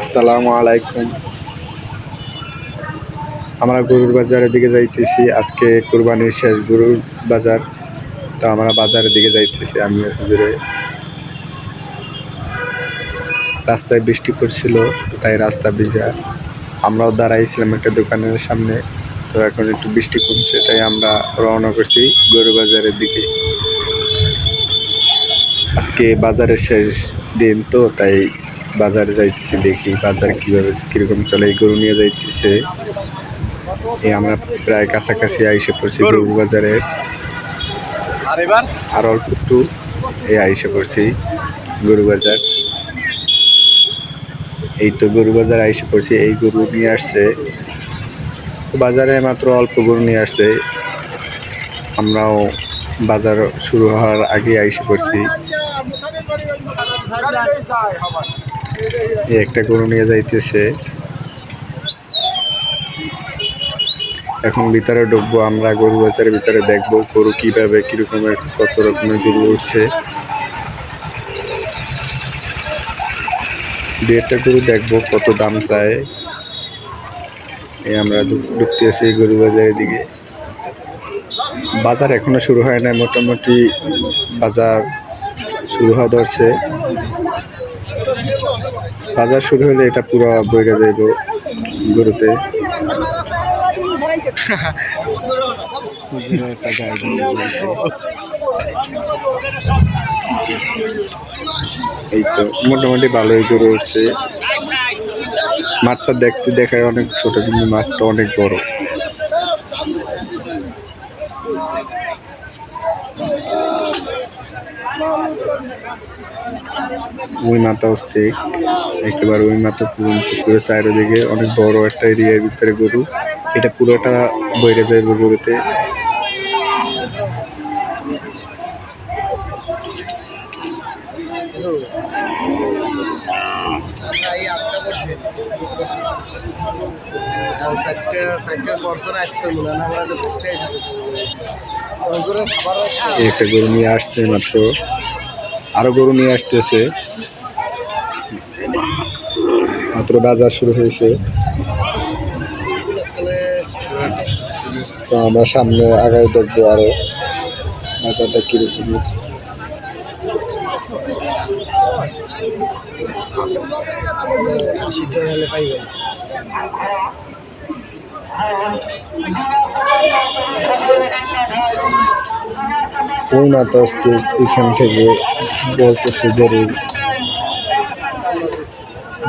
আসসালামু আলাইকুম। আমরা গরুর বাজারের দিকে যাইতেছি। আজকে কোরবানির শেষ গরুর বাজার। তো আমরা বাজারের দিকে যাইতেছি আমি হুজুরে। রাস্তায় বৃষ্টি পড়ছিল, তাই রাস্তা ভিজা। আমরাও দাঁড়াইছিলাম একটা দোকানের সামনে। তো এখন একটু বৃষ্টি কমছে, তাই আমরা রওনা করছি গরু বাজারের দিকে। আজকে বাজারের শেষ দিন তো, তাই বাজারে যাইতেছি দেখি বাজার কীভাবে কীরকম চলে এই গরু নিয়ে যাইতেছে। এই আমরা প্রায় কাছাকাছি আইসে পড়ছি গরু? বাজারে। আর অল্প একটু এই আইসে পড়ছি গরু বাজার। এই তো গরু বাজার আইসে পড়ছি এই গরু নিয়ে আসছে। বাজারে মাত্র অল্প গরু নিয়ে আসছে। আমরাও বাজার শুরু হওয়ার আগে আইসে পড়ছি। এই একটা গরু নিয়ে যাইতেছে। এখন ভিতরে ঢুকবো আমরা, গরু বাজারের ভিতরে দেখব গরু কীভাবে, কিরকমের, কত রকমের গরু উঠছে। দু একটা গরু দেখব কত দাম চায়। এই আমরা ঢুক- ঢুকতে আসি গরু বাজারের দিকে। বাজার এখনও শুরু হয় না মোটামুটি বাজার শুরু হওয়া ধরছে। বাজার শুরু হলে এটা পুরো বইরে যাইব গরুতে। এই তো মোটামুটি ভালোই গরু উঠছে মাঠটা দেখতে দেখায় অনেক ছোট, কিন্তু মাঠটা অনেক বড় ওই মাথা অস্থির একেবারে ওই মাথা পর্যন্ত পুরো চারিদিকে অনেক বড় একটা এরিয়ার ভিতরে গরু। এটা পুরোটা বইরে যাইব গরুতে। আসতে আমরা একটা গরু নিয়ে আসছে মাত্র। আরও গরু নিয়ে আসতেছে। মাত্র বাজার শুরু হয়েছে। তো আমরা সামনে আগায় দেখব আরও। বাজারটা কীরকম শীতের হলে পাইবে ওই মাথা আসতে এখান থেকে বলতেছে গরুর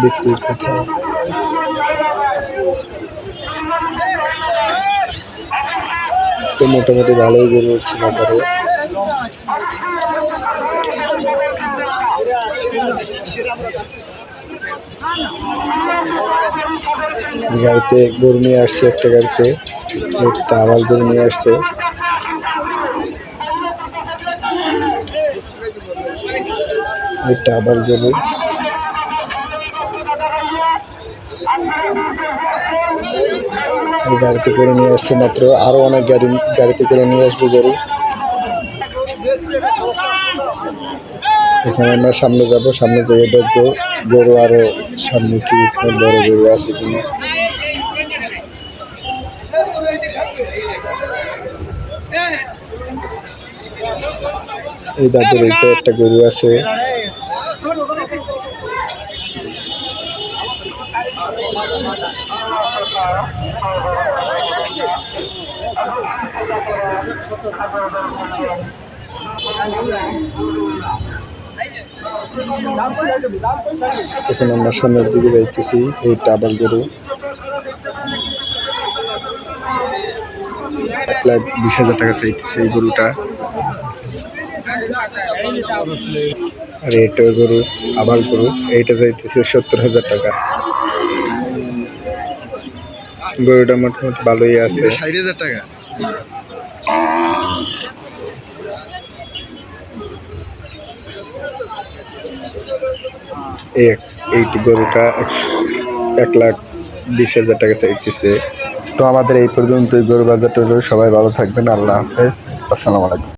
বিক্রির কথা। তো মোটামুটি ভালোই গরু উঠছে বাজারে। গাড়িতে গরু নিয়ে আসছে, একটা গাড়িতে। একটা আবার গরু নিয়ে আসছে। একটা আবার গরু গাড়িতে করে নিয়ে আসছে মাত্র আরও অনেক গাড়ি, গাড়িতে করে নিয়ে আসবে গরু। এখানে আমরা সামনে যাব, সামনে যেয়ে দেখব গরু আরও সামনে কি বড় গরু আছে কিনা। এই দাদুর এই একটা গরু আছে। এখন আমরা সামনের দিকে যাইতেছি, এই টাবার গরু। এক লাখ বিশ হাজার টাকা চাইতেছে এই গরুটা। আর এটা গরু আবার গরু, এইটা চাইতেছে সত্তর হাজার টাকা। গরুটা মোটামুটি ভালোই আছে। ষাট হাজার টাকা? এই এই গরুটা এক লাখ বিশ হাজার টাকা চাইতেছে। তো আমাদের এই পর্যন্ত গরু বাজারটা সবাই ভালো থাকবেন। আল্লাহ হাফেজ। আসসালামু আলাইকুম।